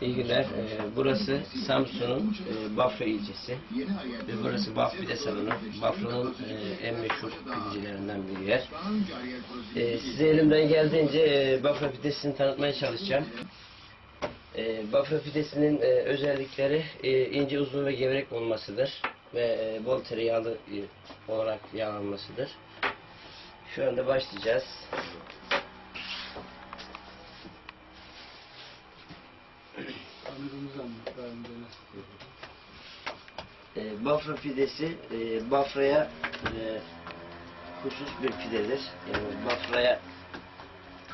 İyi günler. Ee, Burası Samsun'un e, Bafra ilçesi. Ve burası Baf Pide Salonu. Bafra'nın e, en meşhur pidecilerinden bir yer. Ee, Size elimden geldiğince e, Bafra pidesini tanıtmaya çalışacağım. E, Bafra pidesinin e, özellikleri e, ince, uzun ve gevrek olmasıdır. Ve e, bol tereyağlı e, olarak yağlanmasıdır. Şu anda başlayacağız. Tanrımızı anlat. Ben de nasıl E, Bafra pidesi e, Bafra'ya e, husus bir pidedir. Yani Bafra'ya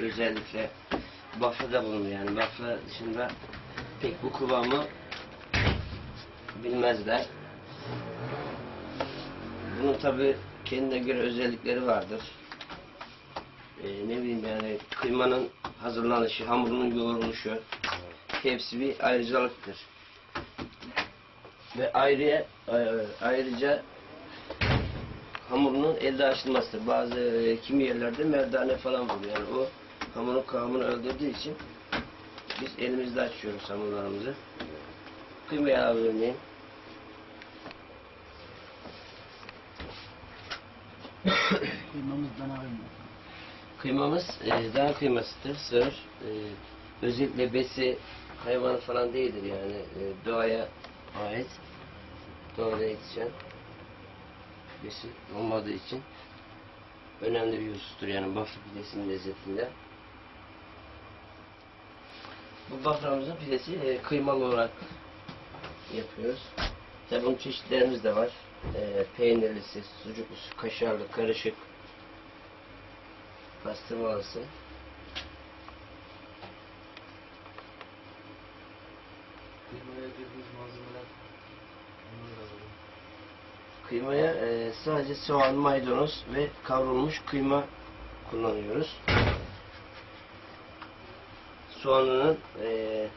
özellikle Bafra'da bulunur yani Bafra dışında pek bu kıvamı bilmezler. Bunun tabi kendine göre özellikleri vardır. E, ne bileyim yani kıymanın hazırlanışı, hamurunun yoğruluşu hepsi bir ayrıcalıktır. Ve ayrıya, e, ayrıca hamurunun elde açılması. Bazı e, kimi yerlerde merdane falan vuruyor. Yani o hamurun kıvamını öldürdüğü için biz elimizde açıyoruz hamurlarımızı. Kıymayı abi örneğin. Kıymamızdan ayrılma. Kıymamız e, dağ kıymasıdır, sığır. E, özellikle besi hayvanı falan değildir yani e, doğaya ait. Doğada yetişen besi olmadığı için önemli bir husustur yani bafra pidesinin lezzetinde. Bu baframızın pidesi e, kıymalı olarak yapıyoruz. Tabi bunun çeşitlerimiz de var. E, peynirlisi, sucuklusu, kaşarlı, karışık, pastırmalısı. Kıymaya girdiğimiz malzemeler bunları alalım. Kıymaya e, sadece soğan, maydanoz ve kavrulmuş kıyma kullanıyoruz. Soğanının e,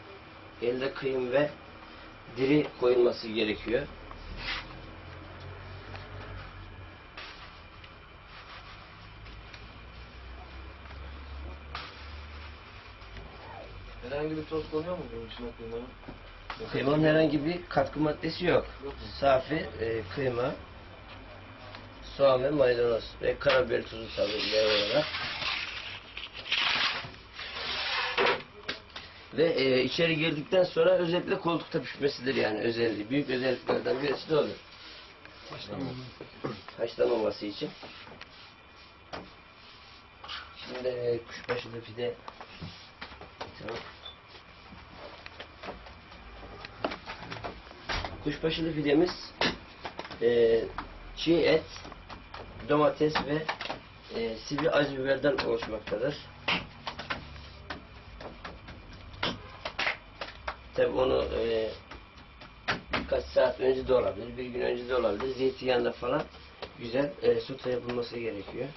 elde kıyım ve diri koyulması gerekiyor. Herhangi bir toz konuyor mu bunun içine kıymanın? Kıymanın herhangi bir katkı maddesi yok. Safi e, kıyma, soğan ve maydanoz ve karabiber tuzu tabii ilave olarak. Ve e, içeri girdikten sonra özellikle koltukta pişmesidir yani özelliği. Büyük özelliklerden birisi de odur. Başlamadan. Haşlamaması için. Şimdi e, kuşbaşılı pide Tamam. Kuşbaşılı pidemiz e, çiğ et, domates ve e, sivri acı biberden oluşmaktadır. Tabi onu e, birkaç saat önce de olabilir, bir gün önce de olabilir. Zeytinyağında falan güzel e, sote yapılması gerekiyor.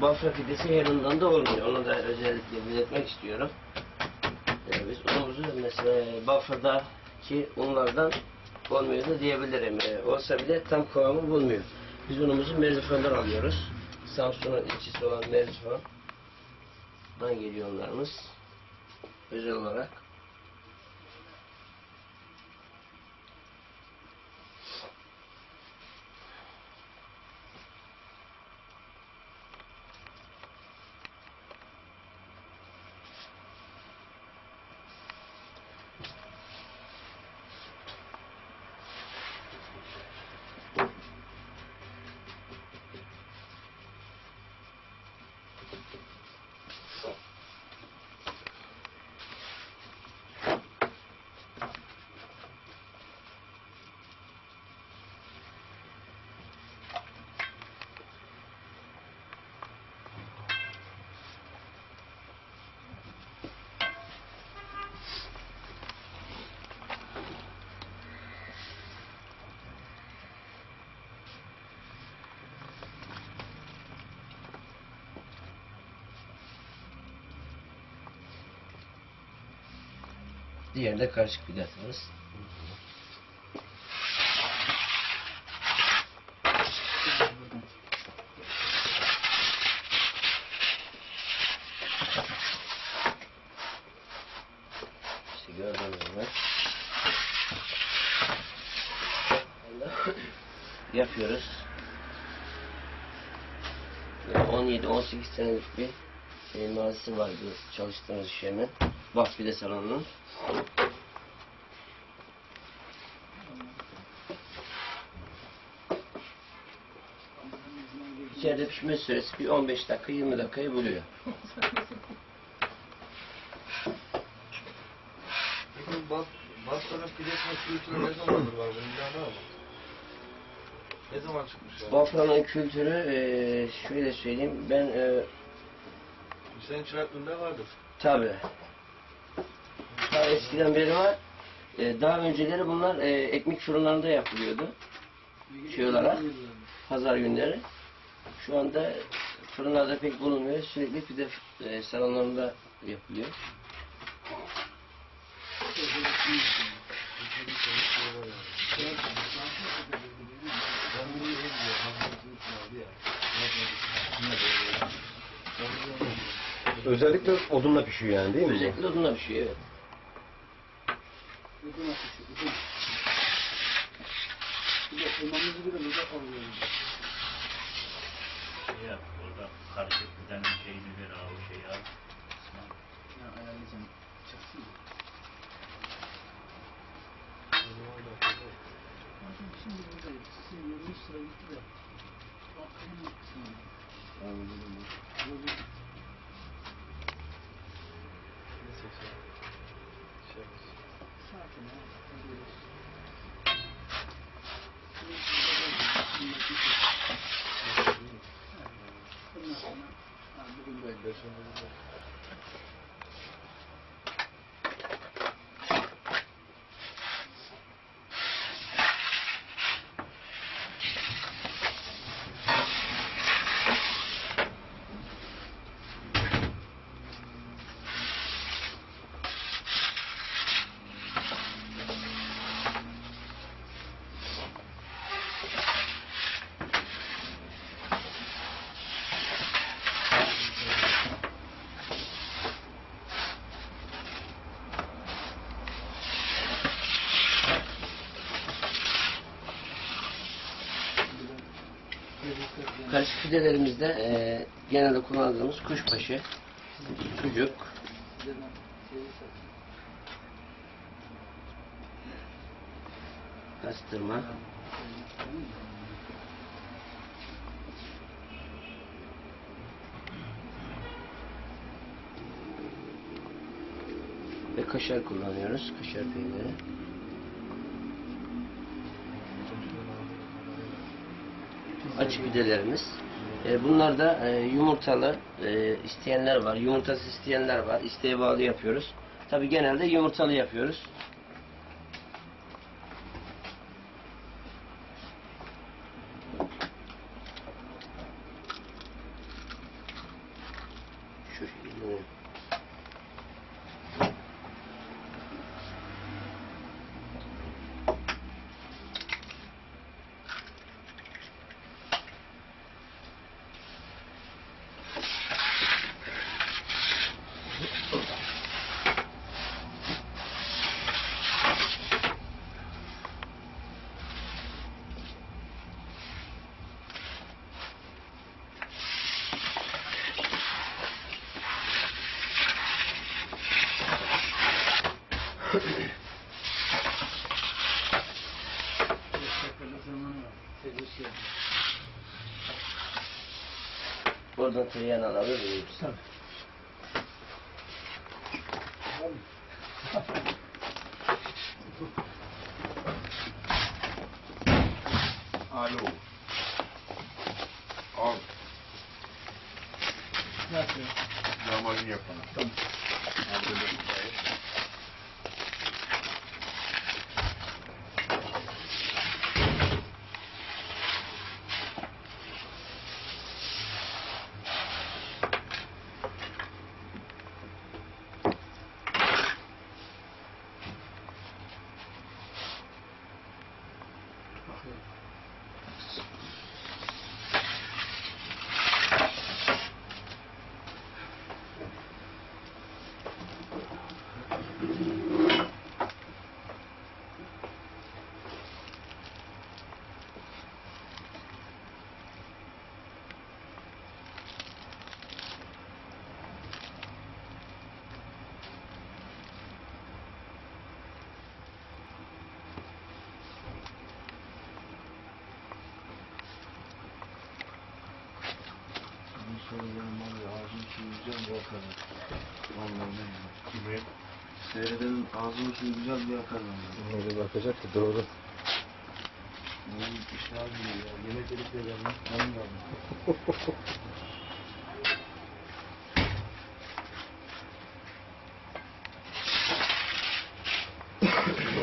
Bafra pidesi her undan da olmuyor. Onu da özellikle belirtmek istiyorum. E, biz unumuzu mesela bafradaki unlardan olmuyor da diyebilirim. E, olsa bile tam kıvamı bulmuyor. Biz unumuzu Merzifon'dan alıyoruz. Samsun'un ilçesi olan Merzifon'dan geliyor onlarımız. Özel olarak. Diğerinde karışık pide atarız. İşte gördüğünüz gibi. Yapıyoruz. 17-18 senelik bir e, mazisi vardı çalıştığımız iş. Bak bir de salonunun. İçeride pişme süresi bir 15 dakika 20 dakikayı buluyor. Peki bak, Bafra'nın pidesine kültürü ne zamandır var bunun bir var mı? Ne zaman çıkmış yani? Bafra'nın kültürü e, şöyle söyleyeyim ben e, Senin çıraklığında vardır. tabi ta eskiden beri var. E, daha önceleri bunlar e, ekmek fırınlarında yapılıyordu. Şey olarak pazar günleri. Şu anda fırınlarda pek bulunmuyor. Sürekli pide e, salonlarında yapılıyor. Ben bunu iyi biliyorum. Hazreti vardı ya. Özellikle odunla pişiyor yani değil mi? bu? Özellikle odunla pişiyor evet. Şey yap, orada bir tane şeyini ver o şeyi al. 那可能，他就因为现在年纪，毕竟，啊，对，嗯，这么什么，啊，不跟别的说。Karışık pidelerimizde e, genelde kullandığımız kuşbaşı, sucuk, pastırma, ve kaşar kullanıyoruz. Kaşar peyniri. Açık pidelerimiz. E, bunlar da e, yumurtalı e, isteyenler var. Yumurtasız isteyenler var. İsteğe bağlı yapıyoruz. Tabi genelde yumurtalı yapıyoruz. do triena na ludzi. Alô. Sonra benim var ya ağzım çiğneyeceğim bu akarım. Vallahi ne ya. Kimi? Seyredenin ağzını çiğneyeceğim bir akarım. Öyle bakacak ki doğru. Oğlum işler gibi ya. Yemek edip de. Ben de aldım.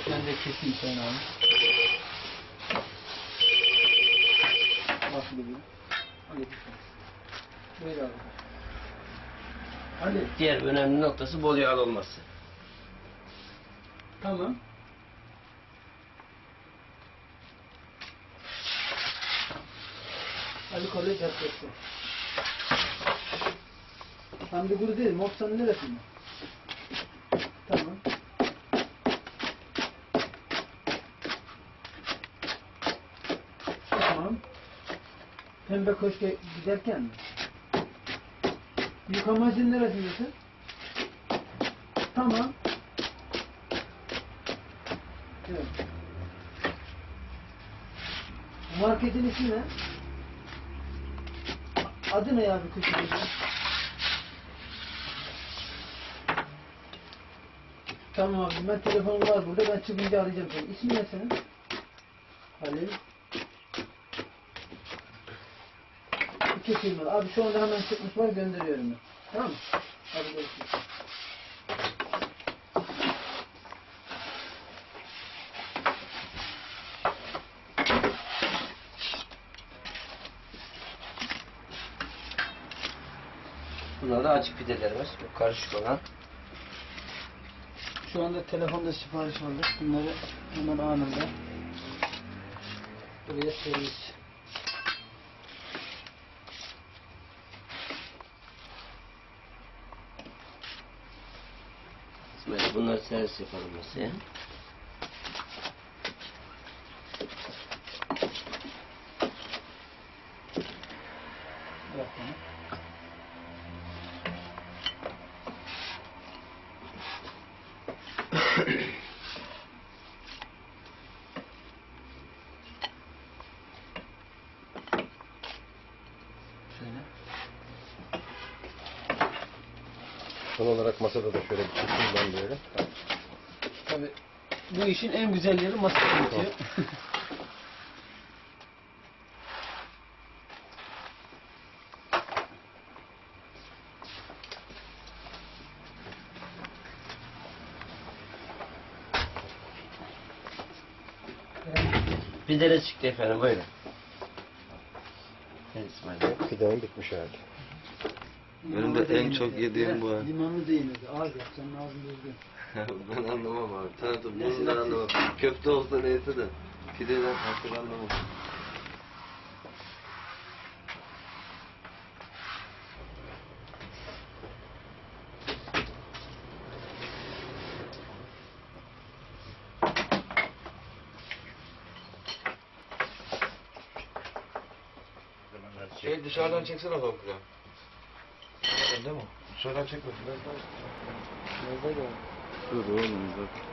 Ben de keseyim sen abi. Nasıl gidiyor? Hadi. Buyur abi. Hadi. Diğer önemli noktası bol yağlı olması. Tamam. Ali. Tam bir kuru değil. Mopsanın neresinde? Tamam. Tamam. Pembe köşke giderken mi? Yıkamacın neresindesin? Tamam. Evet. Marketin ismi ne? Adı ne ya bu köşedeki? Tamam abi ben telefonum var burada ben çıkınca arayacağım seni. İsmin ne senin? Halil. İki firma. Abi şu anda hemen çıkmış var gönderiyorum ben. Tamam mı? Hadi görüşürüz. Bunlar da açık pidelerimiz. Bu karışık olan. Şu anda telefonda sipariş aldık. Bunları hemen anında buraya servis. Bunları servis yapalım masaya. Son olarak masada da şöyle bir çekeyim ben böyle. Tabii bu işin en güzel yeri masa bitiyor. Pideler çıktı efendim buyurun. Evet İsmail Bey. Fidanın bitmiş hali. Benim de en çok yediğim bu. Limonlu değil mi? Az yap, senin ağzın düzgün. ben anlamam abi. Neyse, bundan neyse. anlamam. Köfte olsa neyse de. Pideden artık anlamam. Şey dışarıdan çeksene komple. Değil mi? Dışarıdan çekmesin. Nerede gördün? Dur oğlum bak.